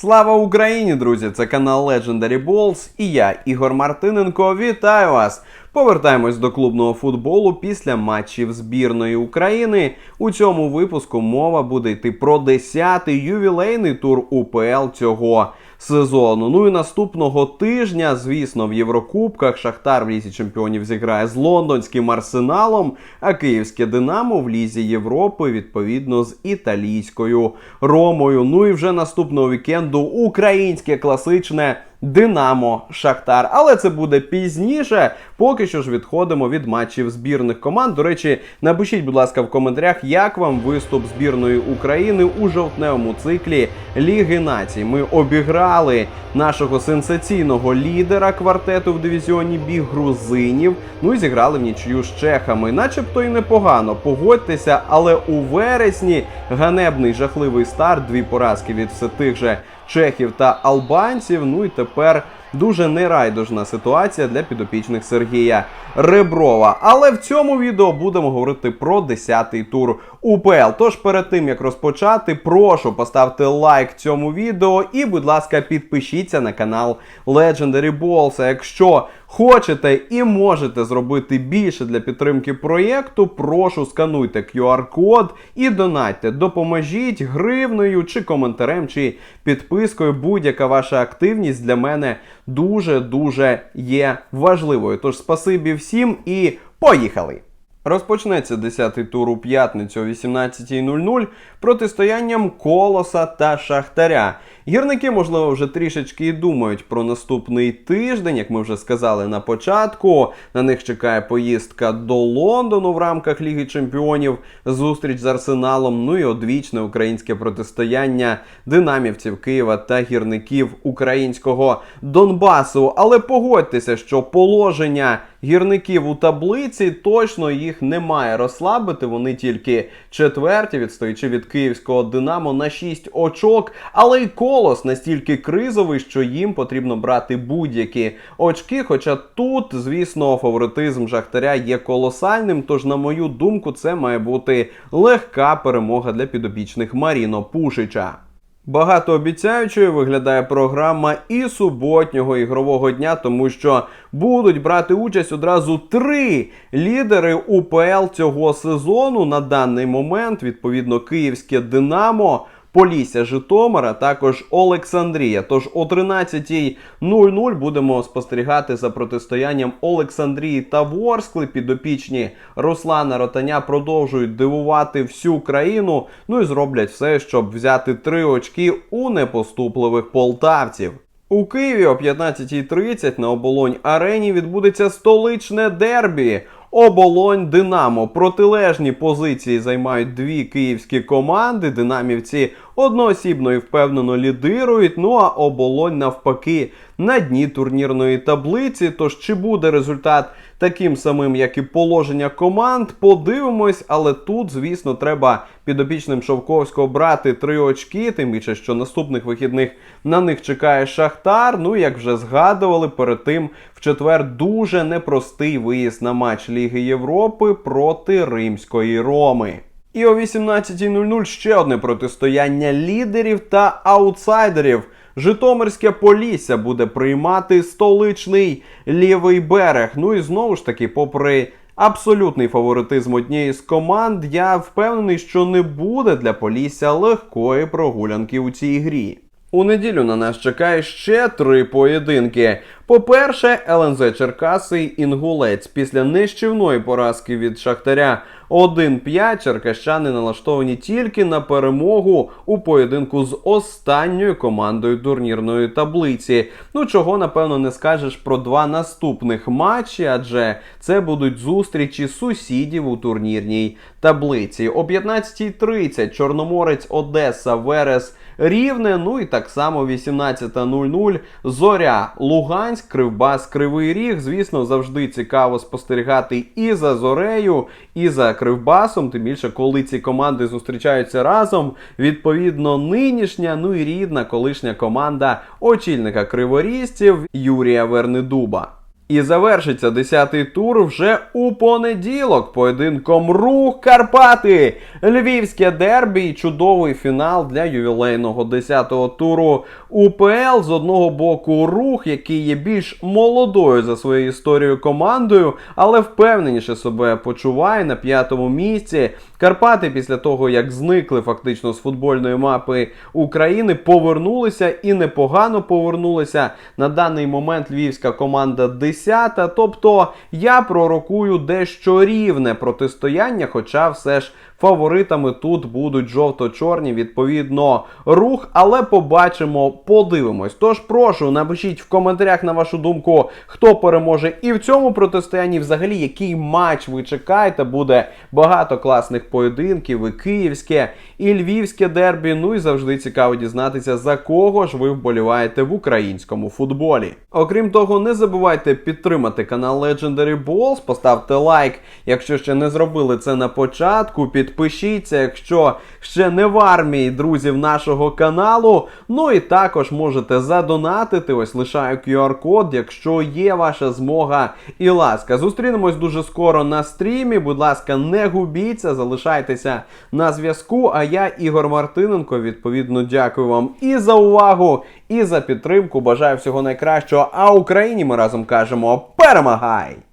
Слава Україні, друзі! Це канал Legendary Balls і я, Ігор Мартиненко. Вітаю вас! Повертаємось до клубного футболу після матчів збірної України. У цьому випуску мова буде йти про 10-й ювілейний тур УПЛ цього сезону. Ну і наступного тижня, звісно, в Єврокубках Шахтар в лізі чемпіонів зіграє з лондонським арсеналом, а київське Динамо в лізі Європи відповідно з італійською Ромою. Ну і вже наступного вікенду українське класичне. Динамо Шахтар, але це буде пізніше. Поки що ж відходимо від матчів збірних команд. До речі, напишіть, будь ласка, в коментарях, як вам виступ збірної України у жовтневому циклі Ліги Націй. Ми обіграли нашого сенсаційного лідера квартету в дивізіоні Бі грузинів. Ну і зіграли в нічию з чехами. Начебто і непогано. Погодьтеся, але у вересні ганебний жахливий старт, дві поразки від все тих же чехів та албанців. Ну і тепер дуже нерайдужна ситуація для підопічних Сергія Реброва. Але в цьому відео будемо говорити про 10-й тур УПЛ. Тож перед тим як розпочати, прошу поставити лайк цьому відео і, будь ласка, підпишіться на канал Legendary Balls. Якщо хочете і можете зробити більше для підтримки проєкту, прошу скануйте QR-код і донатьте. Допоможіть гривною чи коментарем, чи підпискою. Будь-яка ваша активність для мене дуже-дуже є важливою. Тож спасибі всім і поїхали! Розпочнеться 10-й тур у п'ятницю о 18.00 протистоянням Колоса та Шахтаря. Гірники, можливо, вже трішечки і думають про наступний тиждень, як ми вже сказали на початку. На них чекає поїздка до Лондону в рамках Ліги Чемпіонів, зустріч з Арсеналом. Ну і одвічне українське протистояння динамівців Києва та гірників українського Донбасу. Але погодьтеся, що положення гірників у таблиці точно їх не має розслабити. Вони тільки четверті, відстоячи від київського Динамо на 6 очок. Але й колос настільки кризовий, що їм потрібно брати будь-які очки. Хоча тут, звісно, фаворитизм Жахтаря є колосальним. Тож, на мою думку, це має бути легка перемога для підопічних Маріно Пушича. Багатообіцяючою виглядає програма і суботнього ігрового дня, тому що будуть брати участь одразу три лідери УПЛ цього сезону на даний момент. Відповідно, київське Динамо. Полісся Житомира, також Олександрія. Тож о 13.00 будемо спостерігати за протистоянням Олександрії та Ворскли. Підопічні Руслана Ротаня продовжують дивувати всю країну. Ну і зроблять все, щоб взяти три очки у непоступливих полтавців. У Києві о 15.30 на оболонь арені відбудеться столичне дербі. Оболонь Динамо. Протилежні позиції займають дві київські команди. Динамівці одноосібно і впевнено лідирують. Ну а оболонь навпаки на дні турнірної таблиці. Тож чи буде результат таким самим, як і положення команд, подивимось. Але тут, звісно, треба підопічним Шовковського брати три очки. Тим більше, що наступних вихідних на них чекає Шахтар. Ну як вже згадували, перед тим в четвер дуже непростий виїзд на матч Ліги Європи проти Римської Роми. І о 18.00 ще одне протистояння лідерів та аутсайдерів. Житомирське Полісся буде приймати столичний лівий берег. Ну і знову ж таки, попри абсолютний фаворитизм однієї з команд, я впевнений, що не буде для Полісся легкої прогулянки у цій грі. У неділю на нас чекає ще три поєдинки. По-перше, ЛНЗ Черкаси Інгулець після нищівної поразки від Шахтаря 1-5 черкащани налаштовані тільки на перемогу у поєдинку з останньою командою турнірної таблиці. Ну чого напевно не скажеш про два наступних матчі, адже це будуть зустрічі сусідів у турнірній таблиці. О 15.30 Чорноморець Одеса Верес. Рівне, ну і так само 18.00 Зоря Луганськ, Кривбас, Кривий Ріг. Звісно, завжди цікаво спостерігати і за Зорею, і за Кривбасом. Тим більше, коли ці команди зустрічаються разом. Відповідно, нинішня, ну і рідна колишня команда очільника криворізців Юрія Вернедуба. І завершиться 10-й тур вже у понеділок. Поєдинком рух Карпати. Львівське дербі і чудовий фінал для ювілейного 10-го туру УПЛ. З одного боку, рух, який є більш молодою за своєю історією командою, але впевненіше себе почуває на п'ятому місці. Карпати після того, як зникли фактично з футбольної мапи України, повернулися і непогано повернулися. На даний момент львівська команда 10-та. Тобто я пророкую дещо рівне протистояння, хоча все ж. Фаворитами тут будуть жовто-чорні, відповідно, рух, але побачимо, подивимось. Тож прошу, напишіть в коментарях на вашу думку, хто переможе і в цьому протистоянні, взагалі, який матч ви чекаєте. Буде багато класних поєдинків, і київське, і львівське дербі. Ну і завжди цікаво дізнатися, за кого ж ви вболіваєте в українському футболі. Окрім того, не забувайте підтримати канал Legendary Balls, поставте лайк, якщо ще не зробили це на початку. Підпишіться, якщо ще не в армії друзів нашого каналу. Ну і також можете задонатити. Ось лишаю QR-код, якщо є ваша змога і ласка. Зустрінемось дуже скоро на стрімі. Будь ласка, не губіться, залишайтеся на зв'язку. А я, Ігор Мартиненко, відповідно, дякую вам і за увагу, і за підтримку. Бажаю всього найкращого. А Україні ми разом кажемо chamou para Mahai.